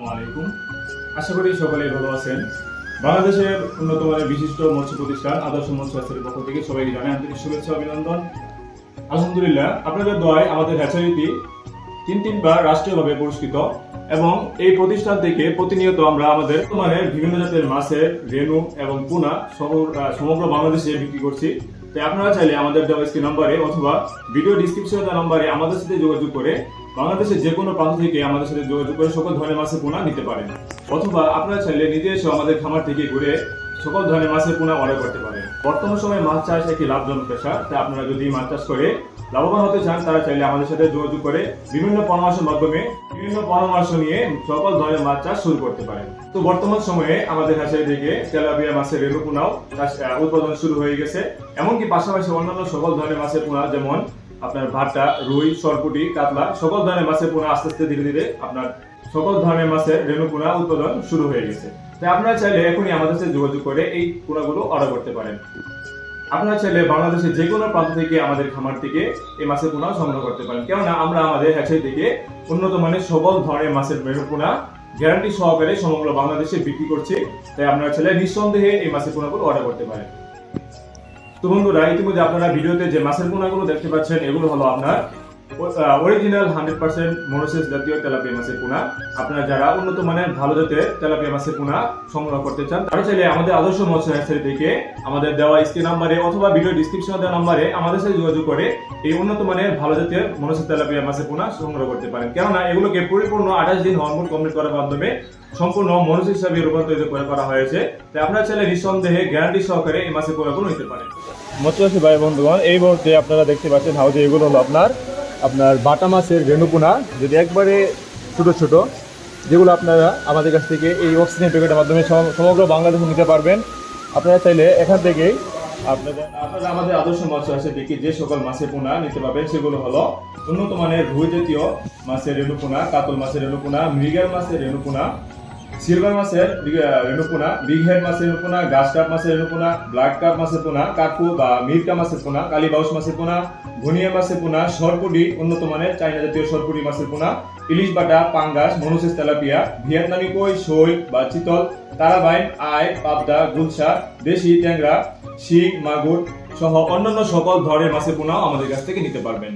আসসালামু আলাইকুম। আশা করি সকলে ভালো আছেন। বাংলাদেশের উন্নত মানের বিশিষ্ট মৎস্য প্রতিষ্ঠান, আদর্শ মৎস্য আচারের পক্ষ থেকে সবাইকে জানাই আন্তরিক শুভেচ্ছা, অভিনন্দন। আলহামদুলিল্লাহ, আপনাদের দয় আমাদের হ্যাচারিটি তিন তিনবার রাষ্ট্রীয়ভাবে পুরস্কৃত এবং এই প্রতিষ্ঠান থেকে প্রতিনিয়ত আমরা আমাদের মানের বিভিন্ন জাতের মাছের রেনু এবং পুনা সমগ্র বাংলাদেশে বিক্রি করছি। তাই আপনারা চাইলে আমাদের দেওয়া স্ক্রিন নম্বরে অথবা ভিডিও ডিসক্রিপশনে দেওয়া নম্বরে আমাদের সাথে যোগাযোগ করে বাংলাদেশের যে কোনো প্রান্ত থেকে আমাদের সাথে যোগাযোগ করে সকল ধরনের মাছের পোনা নিতে পারেন। অথবা আপনারা চাইলে নিজে এসে আমাদের খামার থেকে ঘুরে সকল ধরনের মাছের পোনা অর্ডার করতে পারেন। বর্তমান সময়ে মাছ চাষ একটি লাভজনক পেশা তাই আপনারা যদি মাছ চাষ করে লাভবান হতে চান, তারা চাইলে আমাদের সাথে যোগাযোগ করে বিভিন্ন পরামর্শের মাধ্যমে বিভিন্ন পরামর্শ নিয়ে সকল ধরনের মাছ চাষ শুরু করতে পারেন। তো বর্তমান সময়ে আমাদের হাসির দিকে তেলাপিয়া মাছের রেণু পোনাও উৎপাদন শুরু হয়ে গেছে। এমনকি পাশাপাশি অন্যান্য সকল ধরনের মাছের পোনা, যেমন আপনার ভাটা, রুই, সরপুটি, কাতলা, সকল ধরনের মাছের পোনা আস্তে আস্তে ধীরে ধীরে আপনার সকল ধরনের মাছের রেণু পোনা উৎপাদন শুরু হয়ে গেছে। তাই আপনারা চাইলে এখনই আমাদের সাথে যোগাযোগ করে এই পোনাগুলো অর্ডার করতে পারেন। আপনারা চাইলে বাংলাদেশের যে কোনো প্রান্ত থেকে আমাদের খামার থেকে এই মাছের পোনা সংগ্রহ করতে পারেন। কেননা আমরা আমাদের হ্যাচারি থেকে উন্নত মানের সকল ধরনের মাছের মেনু পোনা গ্যারান্টি সহকারে সমগ্র বাংলাদেশে বিক্রি করছি। তাই আপনারা চাইলে নিঃসন্দেহে এই মাছের পোনাগুলো অর্ডার করতে পারেন। তো বন্ধুরা, ইতিমধ্যে আপনারা ভিডিওতে যে মাছের পোনাগুলো দেখতে পাচ্ছেন, এগুলো হলো আপনার অরিজিনাল হান্ড্রেড পার্সেন্ট মনোসেস জাতীয় তেলাপিয়া মাছের পোনা। আপনারা যারা উন্নত মানের ভালো জাতের তেলাপিয়া মাছের পোনা সংগ্রহ করতে চান, তারা চাইলে আমাদের আদর্শ মৎস্য হ্যাচারি থেকে আমাদের দেওয়া স্ক্রিন নাম্বারে অথবা ভিডিও ডিসক্রিপশনে দেওয়া নাম্বারে আমাদের সাথে যোগাযোগ করে এই উন্নত মানের ভালো জাতের মনোসেস তেলাপিয়া মাছের পোনা সংগ্রহ করতে পারেন। কেননা এগুলোকে পরিপূর্ণ আঠাশ দিন হরমোন কমপ্লিট করার মাধ্যমে সম্পূর্ণ মনোস হিসাবে রূপান্তরিত করে করা হয়েছে। তাই আপনারা চাইলে নিঃসন্দেহে গ্যারান্টি সহকারে এই মাছের পোনাগুলো নিতে পারেন। মৎস্যচাষী ভাই বন্ধুগণ এই মুহূর্তে আপনারা দেখতে পাচ্ছেন হাউজে এগুলো হলো আপনার আপনার বাটা মাছের রেণুপোনা, যদি একবারে ছোট ছোট, যেগুলো আপনারা আমাদের কাছ থেকে এই অক্সিজেন প্যাকেটের মাধ্যমে সম- সমগ্র বাংলাদেশে নিতে পারবেন। আপনারা চাইলে এখান থেকেই আপনাদের, আপনারা আমাদের আদর্শ মাছ চাষে দেখি যে সকল মাছের পোনা নিতে পারবেন, সেগুলো হলো উন্নত মানের রুই জাতীয় মাছের রেণুপোনা, কাতল মাছের রেণুপোনা, মৃগেল মাছের রেণুপোনা সিলভার মাছের রেণুপোনা বিগ হেড মাছের রেণুপোনা গাছ কাপ মাছের রেণুপোনা ব্ল্যাক কাপ মাছের পোনা কাকু বা মিরকা মাছের পোনা কালীবাউস মাছের পোনা, ঘনিয়া মাছের পোনা, সরপুটি, উন্নত মানের চাইনা জাতীয় সরপুটি মাছের পোনা, ইলিশ বাটা, পাঙ্গাস, মনুসেস তেলাপিয়া, ভিয়েতনামি কই শৈল বা চিতল, তারাবাইন আয় পাবদা, গুলশা, দেশি ট্যাংরা শিং মাগুর সহ অন্যান্য সকল ধরনের মাছের পোনাও আমাদের কাছ থেকে নিতে পারবেন।